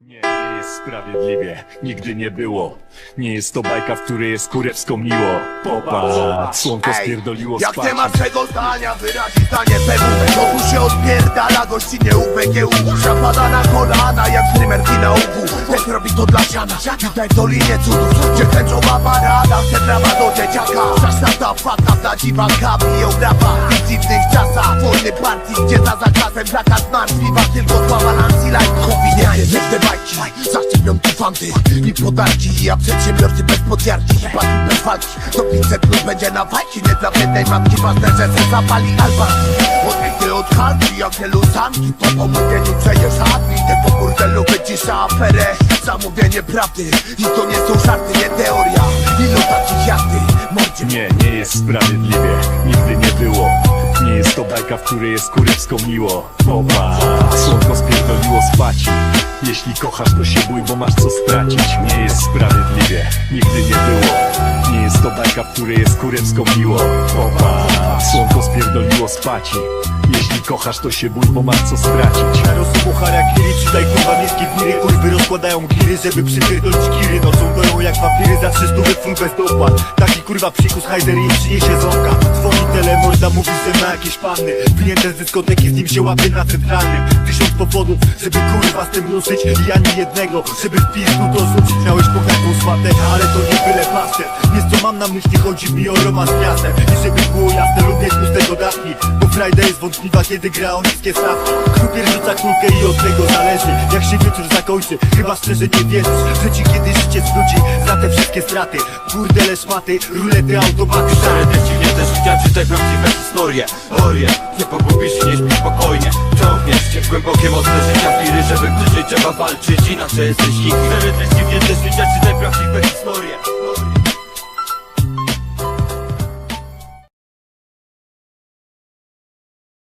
Nie, nie jest sprawiedliwie, nigdy nie było. Nie jest to bajka, w której jest kurewsko miło. Popatrz, słonko spierdoliło Jak spać. nie ma czego zdania wyrazić zdanie PW To tu się odpierdala gościnie UPGU Zapada na kolana jak streamer finału Też robi to dla siana. Witaj w Dolinie Cudów Gdzie tęczowa parada Chce prawa do dzieciaka. Czas na ta faka dla dziwaka Biją rapa w dziwnych czasach Wojny partii Gdzie za zakazem zakaz martwiwa Tylko sława Te bajki Zaszczepią tu fanty I podarki A przedsiębiorcy bez podjarki Chyba bez walki. To 500 plus będzie na fajki Nie dla biednej matki Ważne, że se zapali albanki Odbity od handli Jak te lusanki. Po pomówieniu przejdziesz admin Te po burdelu wycisza aferę. Zamówienie prawdy. I to nie są żarty, nie teoria. Ilu takich jak ty Mordzie. Nie, nie jest sprawiedliwie, nigdy nie było Nie jest to bajka, w której jest kurewsko miło. Popatrz, słonko spierdoliło spać. Jeśli kochasz, to się bój, bo masz co stracić. Nie jest sprawiedliwie, nigdy nie było. Nie jest to bajka, w której jest kurewsko miło. Popatrz, słonko spierdoliło spać. Jeśli kochasz, to się bój, bo masz co stracić. Rozsumu harakiri, czytaj kurwa miejskie wiry Kurwy rozkładają giry, żeby przypierdolić kiry. Nocą doją jak wampiry, za 300 funt bez dopłat. Taki kurwa psikus Heider i przyniesie ząbka Dzwoni telemorda, mówi, że ma jakieś panny. Wyjęte z dyskoteki, z nim się łapie na centralnym. Tysiąc powodów, żeby kurwa z tym ruszyć. I ani jednego, żeby w pizdu to rzucić Miałeś bogatą swatę, ale to nie byle paster Wiesz co mam na myśli, chodzi mi o romans z miastem. I żeby jest wątpliwa, kiedy gra o niskie stawki. Krupier rzuca kulkę i od tego zależy Jak się wieczór zakończy, chyba szczerze nie wierzysz Że ci kiedyś życie zwróci za te wszystkie straty. Burdele, szmaty, rulety, automaty Stare treści mnie też życia, czytaj prawdziwe historie. Orie, nie pogubisz się, nie śpisz spokojnie. Ciągniesz się w głębokie, mocne życia wiry Żeby przeżyć. Trzeba walczyć, inaczej jesteś nikim Stare treści mnie też